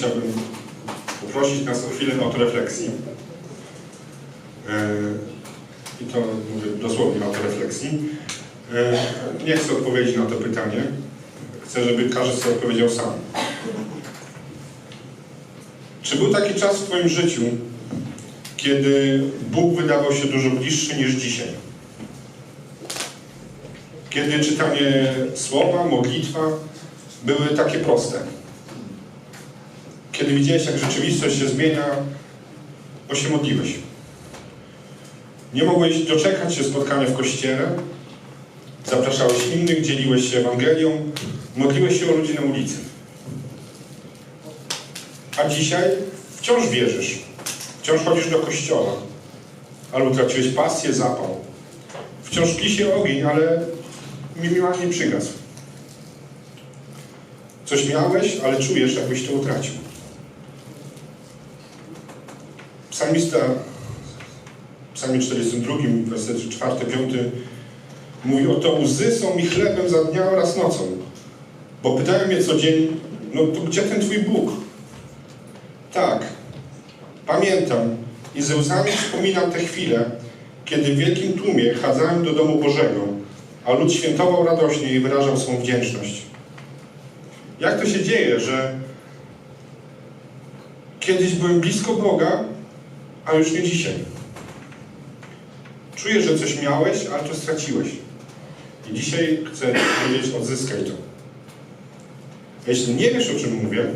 chciałbym poprosić nas o chwilę autorefleksji. E, I to mówię dosłownie autorefleksji. E, Nie chcę odpowiedzieć na to pytanie. Chcę, żeby każdy sobie odpowiedział sam. Czy był taki czas w Twoim życiu, kiedy Bóg wydawał się dużo bliższy niż dzisiaj? Kiedy czytanie słowa, modlitwa były takie proste. Kiedy widziałeś, jak rzeczywistość się zmienia, bo się modliłeś. Nie mogłeś doczekać się spotkania w kościele, zapraszałeś innych, dzieliłeś się Ewangelią, modliłeś się o ludzi na ulicy. A dzisiaj wciąż wierzysz, wciąż chodzisz do kościoła, albo traciłeś pasję, zapał. Wciąż tli się ogień, ale mimowolnie przygasł. Coś miałeś, ale czujesz, jakbyś to utracił. Psalmista w psalmie 42, wersety 4-5 mówi oto łzy są mi chlebem za dnia oraz nocą, bo pytają mnie co dzień, no to gdzie ten Twój Bóg? Tak, pamiętam i ze łzami wspominam te chwile, kiedy w wielkim tłumie chadzałem do domu Bożego, a lud świętował radośnie i wyrażał swą wdzięczność. Jak to się dzieje, że kiedyś byłem blisko Boga, a już nie dzisiaj? Czuję, że coś miałeś, ale to straciłeś. I dzisiaj chcę powiedzieć, odzyskaj to. Jeśli nie wiesz, o czym mówię,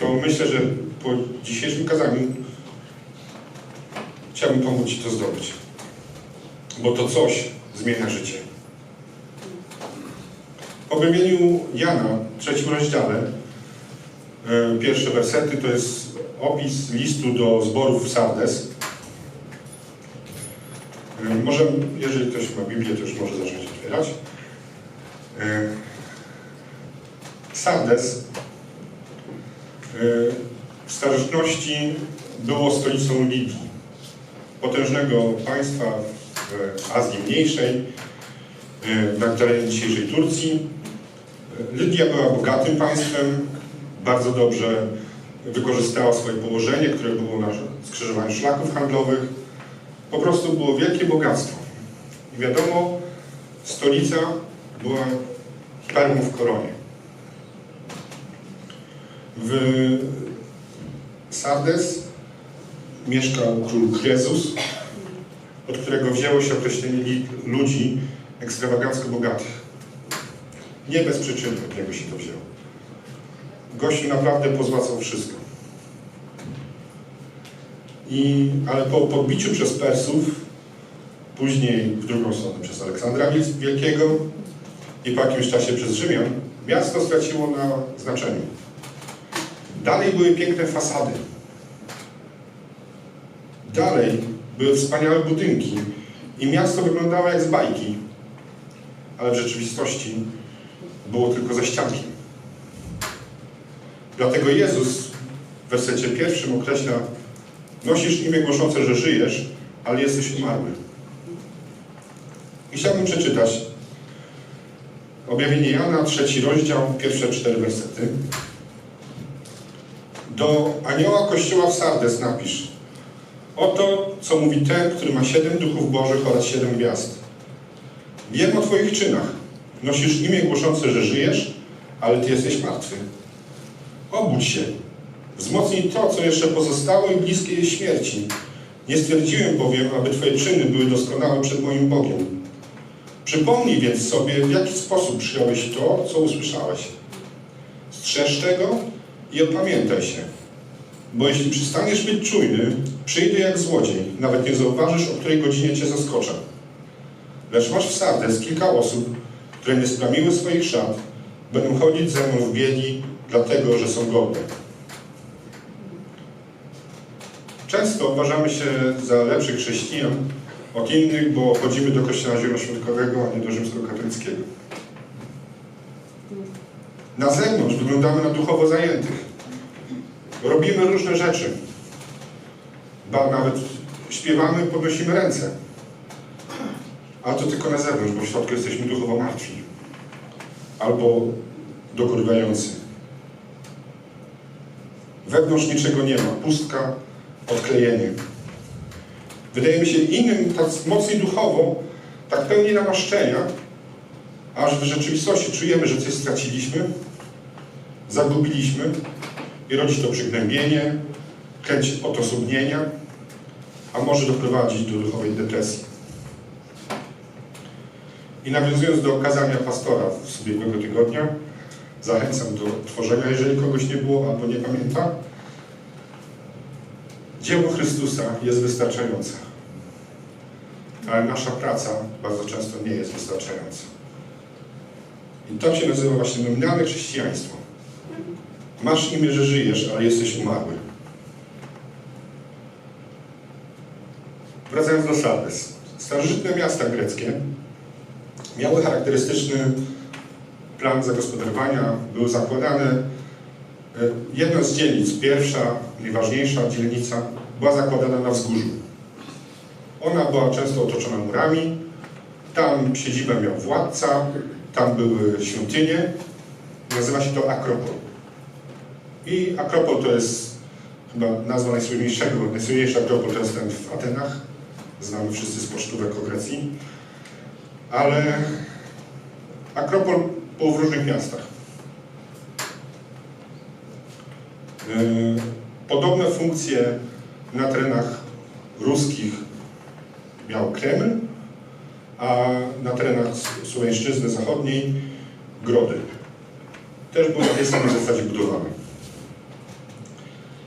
to myślę, że po dzisiejszym kazaniu chciałbym pomóc Ci to zdobyć. Bo to coś zmienia życie. W objawieniu Jana, w trzecim rozdziale, e, pierwsze wersety to jest opis listu do zborów w Sardes. E, Może, jeżeli ktoś ma Biblię, to już może zacząć otwierać. E, Sardes e, w starożytności było stolicą Libii, potężnego państwa w Azji Mniejszej, na terenie dzisiejszej Turcji. Lydia była bogatym państwem, bardzo dobrze wykorzystała swoje położenie, które było na skrzyżowaniu szlaków handlowych. Po prostu było wielkie bogactwo. I wiadomo, stolica była perłą w koronie. W Sardes mieszkał król Krezus, od którego wzięło się określenie ludzi ekstrawagancko bogatych. Nie bez przyczyny od się to wzięło. Gościu naprawdę pozłacał wszystko. I, ale po podbiciu przez Persów, później w drugą stronę przez Aleksandra Wielkiego i po jakimś czasie przez Rzymian, miasto straciło na znaczeniu. Dalej były piękne fasady. Dalej były wspaniałe budynki i miasto wyglądało jak z bajki, ale w rzeczywistości było tylko ze ścianki. Dlatego Jezus w wersecie pierwszym określa nosisz imię głoszące, że żyjesz, ale jesteś umarły. I chciałbym przeczytać objawienie Jana, trzeci rozdział, pierwsze cztery wersety. Do anioła kościoła w Sardes napisz Oto, co mówi ten, który ma siedem duchów bożych oraz siedem gwiazd. Wiem o Twoich czynach. Nosisz imię głoszące, że żyjesz, ale Ty jesteś martwy. Obudź się. Wzmocnij to, co jeszcze pozostało i bliskie jest śmierci. Nie stwierdziłem bowiem, aby Twoje czyny były doskonałe przed moim Bogiem. Przypomnij więc sobie, w jaki sposób przyjąłeś to, co usłyszałeś. Strzeż tego i opamiętaj się. Bo jeśli przestaniesz być czujny, przyjdę jak złodziej, nawet nie zauważysz, o której godzinie cię zaskoczę. Lecz masz w Sardes kilka osób, które nie splamiły swoich szat, będą chodzić ze mną w bieli, dlatego, że są godne. Często uważamy się za lepszych chrześcijan od innych, bo chodzimy do kościoła zielonoświątkowego, a nie do rzymskokatolickiego. Na zewnątrz wyglądamy na duchowo zajętych. Robimy różne rzeczy. Ba, nawet śpiewamy, podnosimy ręce. Ale to tylko na zewnątrz, bo w środku jesteśmy duchowo martwi. Albo dogorywający. Wewnątrz niczego nie ma, pustka, odklejenie. Wydajemy się innym, tak mocniej duchowo, tak pełni namaszczenia, aż w rzeczywistości czujemy, że coś straciliśmy, zagubiliśmy i rodzi to przygnębienie, chęć odosobnienia, a może doprowadzić do duchowej depresji. I nawiązując do kazania pastora z ubiegłego tygodnia, zachęcam do tworzenia, jeżeli kogoś nie było albo nie pamięta. Dzieło Chrystusa jest wystarczające, ale nasza praca bardzo często nie jest wystarczająca. I to się nazywa właśnie nominalne chrześcijaństwo. Masz imię, że żyjesz, ale jesteś umarły. Wracając do Sardes. Starożytne miasta greckie miały charakterystyczny plan zagospodarowania, były zakładane. e, Jedna z dzielnic, pierwsza, najważniejsza dzielnica, była zakładana na wzgórzu. Ona była często otoczona murami, tam siedzibę miał władca, tam były świątynie, nazywa się to Akropol. I Akropol to jest chyba nazwa najsłynniejszego, najsłynniejszy Akropol to jest ten w Atenach, znamy wszyscy z pocztówek o Grecji, ale Akropol był w różnych miastach. Yy, Podobne funkcje na terenach ruskich miał Kreml, a na terenach Słowiańszczyzny Zachodniej Grody. Też były na tej samej zasadzie budowane.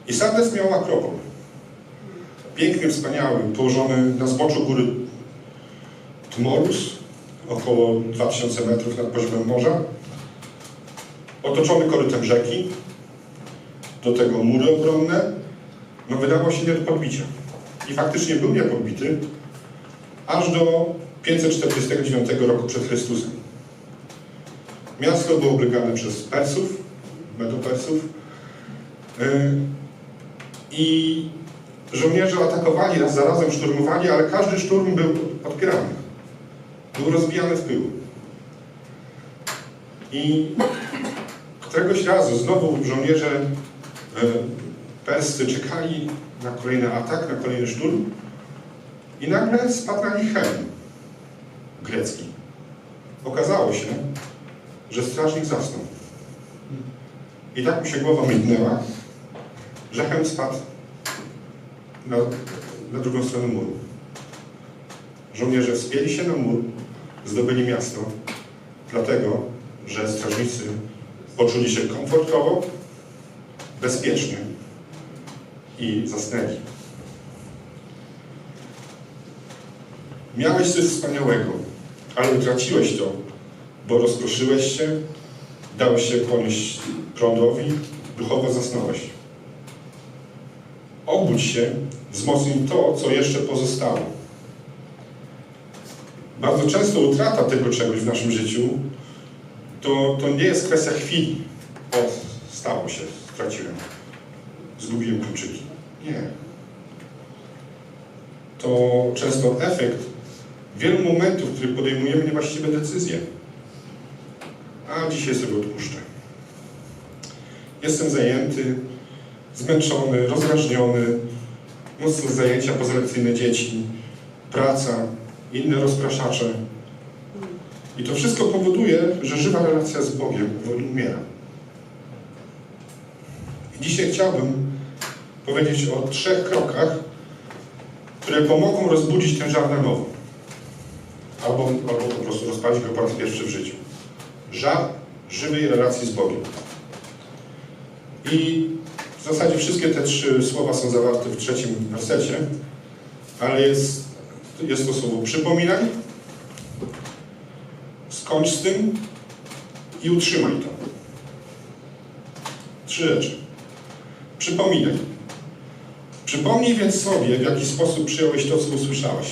I Sardes miał Akropol. Piękny, wspaniały, położony na zboczu góry Tmolus, około 2000 metrów nad poziomem morza, otoczony korytem rzeki, do tego mury obronne, no wydawał się nie do podbicia. I faktycznie był niepodbity aż do 549 roku przed Chrystusem. Miasto było oblegane przez Persów, Medopersów yy, i żołnierze atakowali raz za razem, szturmowali, ale każdy szturm był odpierany. Był rozbijany w pył. I któregoś razu znowu żołnierze e, perscy czekali na kolejny atak, na kolejny szturm i nagle spadł na nich hełm grecki. Okazało się, że strażnik zasnął. I tak mu się głowa mydnęła, że hełm spadł na, na drugą stronę muru. Żołnierze wspięli się na mur, zdobyli miasto, dlatego, że strażnicy poczuli się komfortowo, bezpiecznie i zasnęli. Miałeś coś wspaniałego, ale utraciłeś to, bo rozproszyłeś się, dałeś się ponieść prądowi, duchowo zasnąłeś. Obudź się, wzmocnij to, co jeszcze pozostało. Bardzo często utrata tego czegoś w naszym życiu to, to nie jest kwestia chwili. O, stało się, straciłem, zgubiłem kluczyki. Nie. To często efekt wielu momentów, w których podejmujemy niewłaściwe decyzje. A dzisiaj sobie odpuszczę. Jestem zajęty, zmęczony, rozrażniony, mocno zajęcia pozalekcyjne dzieci, praca, inne rozpraszacze. I to wszystko powoduje, że żywa relacja z Bogiem powoli umiera. I dzisiaj chciałbym powiedzieć o trzech krokach, które pomogą rozbudzić ten żar na nowo. Albo, albo po prostu rozpalić go po raz pierwszy w życiu. Żar żywej relacji z Bogiem. I w zasadzie wszystkie te trzy słowa są zawarte w trzecim wersecie, ale jest, jest to słowo przypominaj, skończ z tym i utrzymaj to. Trzy rzeczy. Przypominaj. Przypomnij więc sobie, w jaki sposób przyjąłeś to, co usłyszałeś.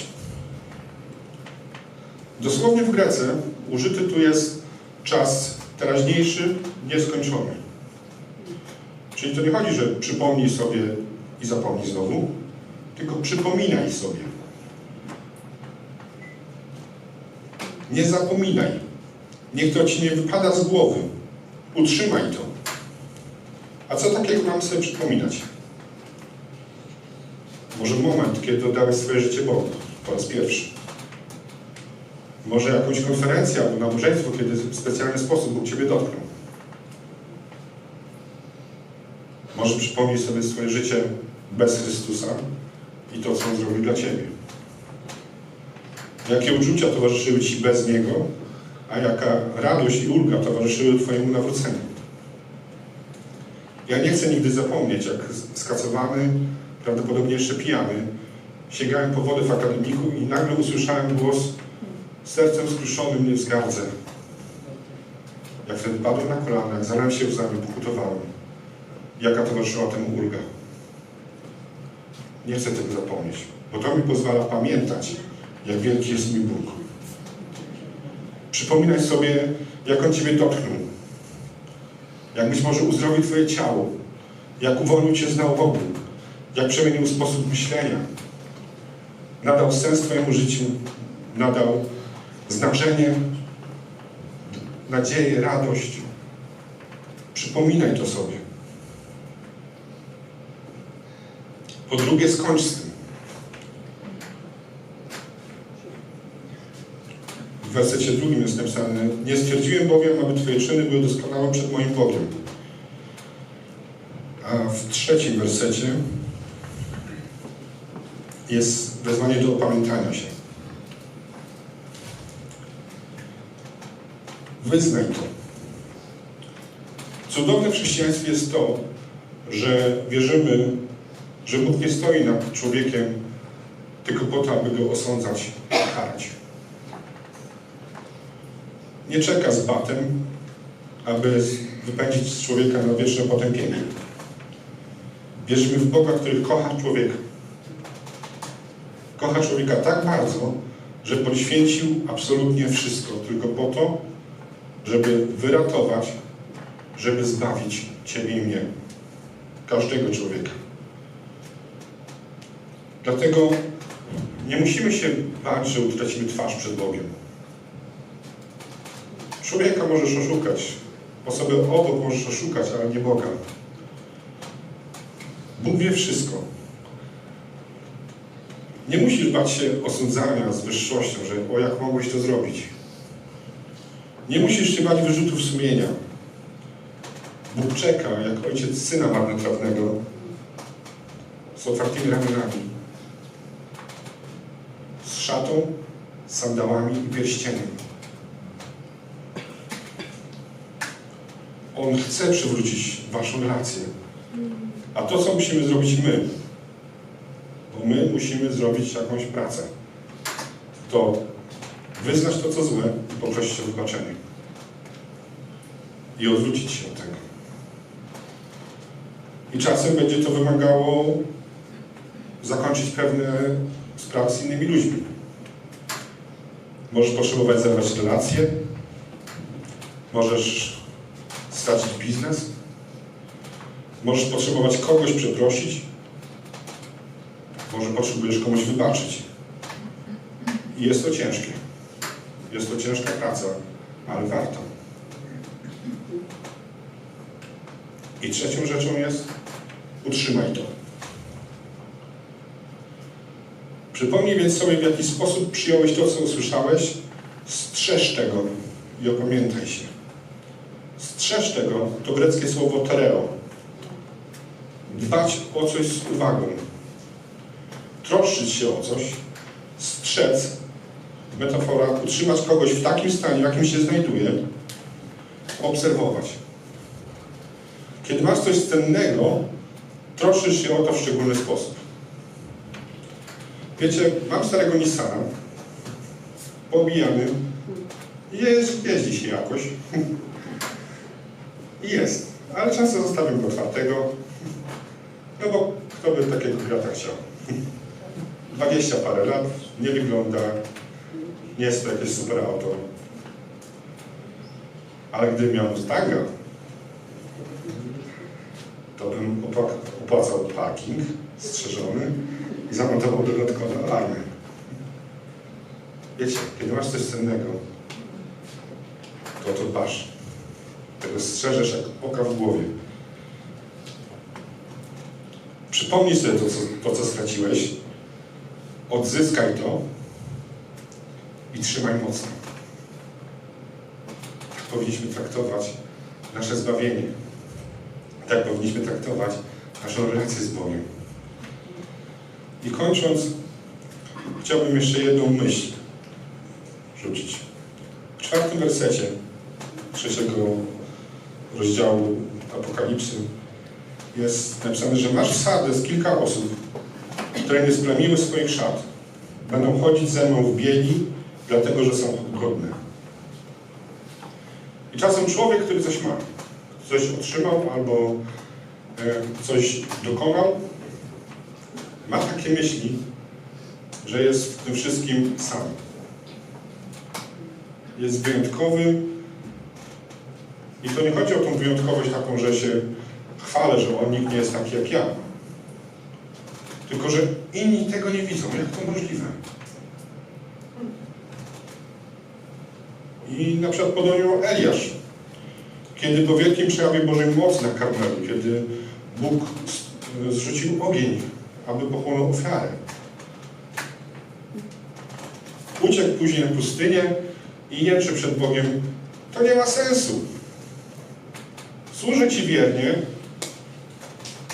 Dosłownie w Grece użyty tu jest czas teraźniejszy, nieskończony. Czyli to nie chodzi, że przypomnij sobie i zapomnij znowu, tylko przypominaj sobie. Nie zapominaj. Niech to ci nie wypada z głowy. Utrzymaj to. A co takiego mamy sobie przypominać? Może moment, kiedy oddałeś swoje życie Bogu po raz pierwszy. Może jakąś konferencję albo nabożeństwo, kiedy w specjalny sposób Bóg Ciebie dotknął. Może przypomnij sobie swoje życie bez Chrystusa i to, co On zrobił dla Ciebie. Jakie uczucia towarzyszyły Ci bez Niego, a jaka radość i ulga towarzyszyły Twojemu nawróceniu. Ja nie chcę nigdy zapomnieć, jak skacowany, prawdopodobnie jeszcze pijany, sięgałem po wodę w akademiku i nagle usłyszałem głos sercem skruszonym mnie wzgardzę. Jak wtedy padłem na kolana, jak zalałem się łzami, pokutowałem. Jaka towarzyszyła temu ulga. Nie chcę tego zapomnieć, bo to mi pozwala pamiętać, jak wielki jest mi Bóg. Przypominaj sobie, jak On Ciebie dotknął. Jak być może uzdrowił Twoje ciało. Jak uwolnił Cię z nałogu. Jak przemienił sposób myślenia. Nadał sens Twojemu życiu. Nadał znaczenie, nadzieję, radość. Przypominaj to sobie. Po drugie, skończ z tym. W wersecie drugim jest napisane Nie stwierdziłem bowiem, aby Twoje czyny były doskonałe przed moim Bogiem. A w trzecim wersecie jest wezwanie do opamiętania się. Wyznaj to. Cudowne w chrześcijaństwie jest to, że wierzymy, że Bóg nie stoi nad człowiekiem tylko po to, aby go osądzać i karać. Nie czeka z batem, aby wypędzić z człowieka na wieczne potępienie. Wierzymy w Boga, który kocha człowieka. Kocha człowieka tak bardzo, że poświęcił absolutnie wszystko tylko po to, żeby wyratować, żeby zbawić Ciebie i mnie. Każdego człowieka. Dlatego nie musimy się bać, że utracimy twarz przed Bogiem. Człowieka możesz oszukać, osobę obok możesz oszukać, ale nie Boga. Bóg wie wszystko. Nie musisz bać się osądzania z wyższością, że o jak mogłeś to zrobić. Nie musisz się bać wyrzutów sumienia. Bóg czeka, jak ojciec syna marnotrawnego z otwartymi ramionami, z szatą, sandałami i pierścieniem. On chce przywrócić waszą relację. A to, co musimy zrobić my, bo my musimy zrobić jakąś pracę, to wyznać to, co złe i poprosić o wybaczenie. I odwrócić się od tego. I czasem będzie to wymagało zakończyć pewne sprawy z innymi ludźmi. Możesz potrzebować zerwać relacje, możesz stracić biznes, możesz potrzebować kogoś przeprosić, może potrzebujesz komuś wybaczyć. I jest to ciężkie. Jest to ciężka praca, ale warto. I trzecią rzeczą jest utrzymaj to. Przypomnij więc sobie, w jaki sposób przyjąłeś to, co usłyszałeś. Strzeż tego i opamiętaj się. Strzeż tego to greckie słowo tereo. Dbać o coś z uwagą. Troszczyć się o coś. Strzec. Metafora. Utrzymać kogoś w takim stanie, w jakim się znajduje. Obserwować. Kiedy masz coś cennego, troszczysz się o to w szczególny sposób. Wiecie, mam starego Nissana, pobijany, jest, jeździ się jakoś. Jest, ale często zostawiam go otwartego, no bo kto by takiego grata chciał. 20 parę lat, nie wygląda, nie jest to jakieś super auto. Ale gdybym miał Mustanga, to bym opła- opłacał parking strzeżony i zamontował dodatkowe alarmy. Wiecie, kiedy masz coś cennego, to to dbasz. Strzeżesz jak oka w głowie. Przypomnij sobie to, co, to, co straciłeś, odzyskaj to i trzymaj mocno. Tak powinniśmy traktować nasze zbawienie. Tak powinniśmy traktować naszą relację z Bogiem. I kończąc, chciałbym jeszcze jedną myśl rzucić. W czwartym wersecie trzeciego rozdziału Apokalipsy jest napisane, że masz w Sardes kilka osób, które nie splamiły swoich szat. Będą chodzić ze mną w bieli, dlatego że są godne. I czasem człowiek, który coś ma, coś otrzymał albo e, coś dokonał, ma takie myśli, że jest w tym wszystkim sam. Jest wyjątkowy i to nie chodzi o tą wyjątkowość taką, że się chwalę, że on nikt nie jest taki jak ja. Tylko, że inni tego nie widzą. Jak to możliwe? I na przykład podobnie Eliasz. Kiedy po wielkim przejawie Bożej mocy na Karmelu, kiedy Bóg zrzucił ogień, aby pochłonął ofiarę. Uciekł później na pustynię i jęczy przed Bogiem. To nie ma sensu. Służę Ci wiernie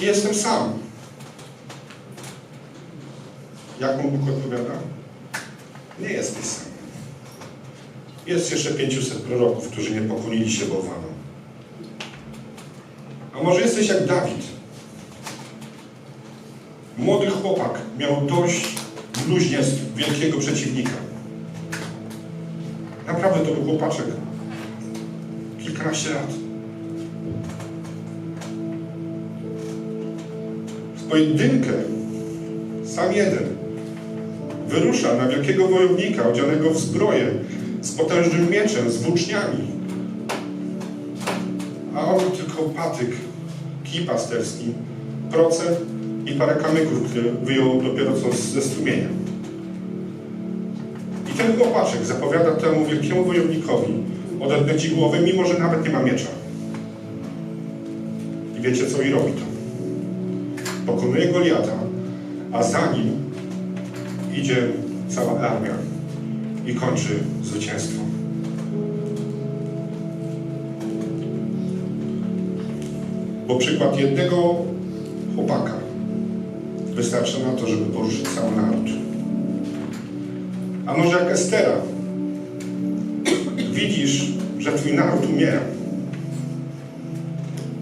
i jestem sam. Jak mu Bóg odpowiada? Nie jesteś sam. Jest jeszcze 500 proroków, którzy nie pokunili się bałwanom. A może jesteś jak Dawid? Młody chłopak miał dość bluźnierstw wielkiego przeciwnika. Naprawdę to był chłopaczek. Kilkanaście lat. Pojedynkę, sam jeden, wyrusza na wielkiego wojownika odzianego w zbroję, z potężnym mieczem, z włóczniami. A on tylko patyk, kij pasterski, proce i parę kamyków, które wyjął dopiero co ze strumienia. I ten chłopaczek zapowiada temu wielkiemu wojownikowi odetnę ci głowę, mimo że nawet nie ma miecza. I wiecie co i robi to? Pokonuje Goliata, a za nim idzie cała armia i kończy zwycięstwo. Bo przykład jednego chłopaka wystarcza na to, żeby poruszyć cały naród. A może jak Estera, widzisz, że twój naród umiera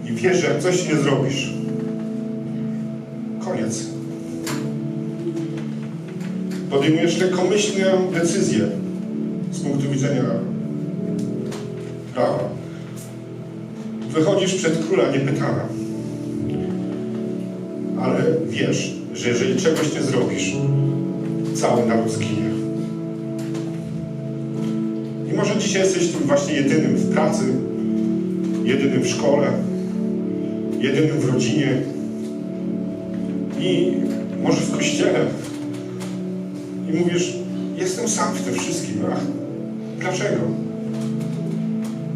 i wiesz, że jak coś nie zrobisz, Podejmujesz lekkomyślną decyzję z punktu widzenia prawa. Wychodzisz przed króla niepytana, ale wiesz, że jeżeli czegoś nie zrobisz, cały naród zginie. I może dzisiaj jesteś tym właśnie jedynym w pracy, jedynym w szkole, jedynym w rodzinie i może w kościele. I mówisz, jestem sam w tym wszystkim, a dlaczego?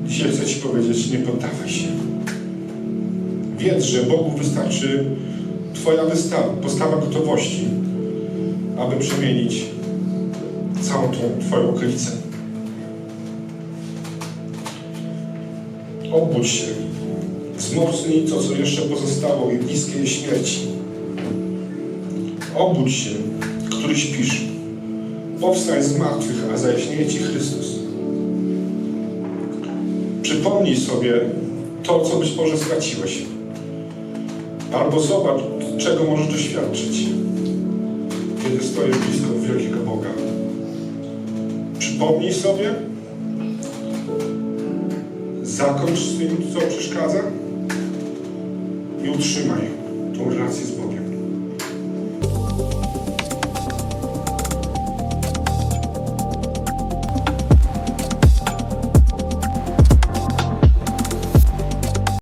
Dzisiaj chcę Ci powiedzieć, nie poddawaj się. Wiedz, że Bogu wystarczy Twoja wystawa, postawa gotowości, aby przemienić całą tą Twoją okolicę. Obudź się, wzmocnij to, co jeszcze pozostało i bliskie śmierci. Obudź się, który śpisz. Powstań z martwych, a zajaśnieje Ci Chrystus. Przypomnij sobie to, co być może straciłeś. Albo zobacz, czego możesz doświadczyć, kiedy stoisz blisko wielkiego Boga. Przypomnij sobie, zakończ z tym, co przeszkadza i utrzymaj tą relację z Bogiem.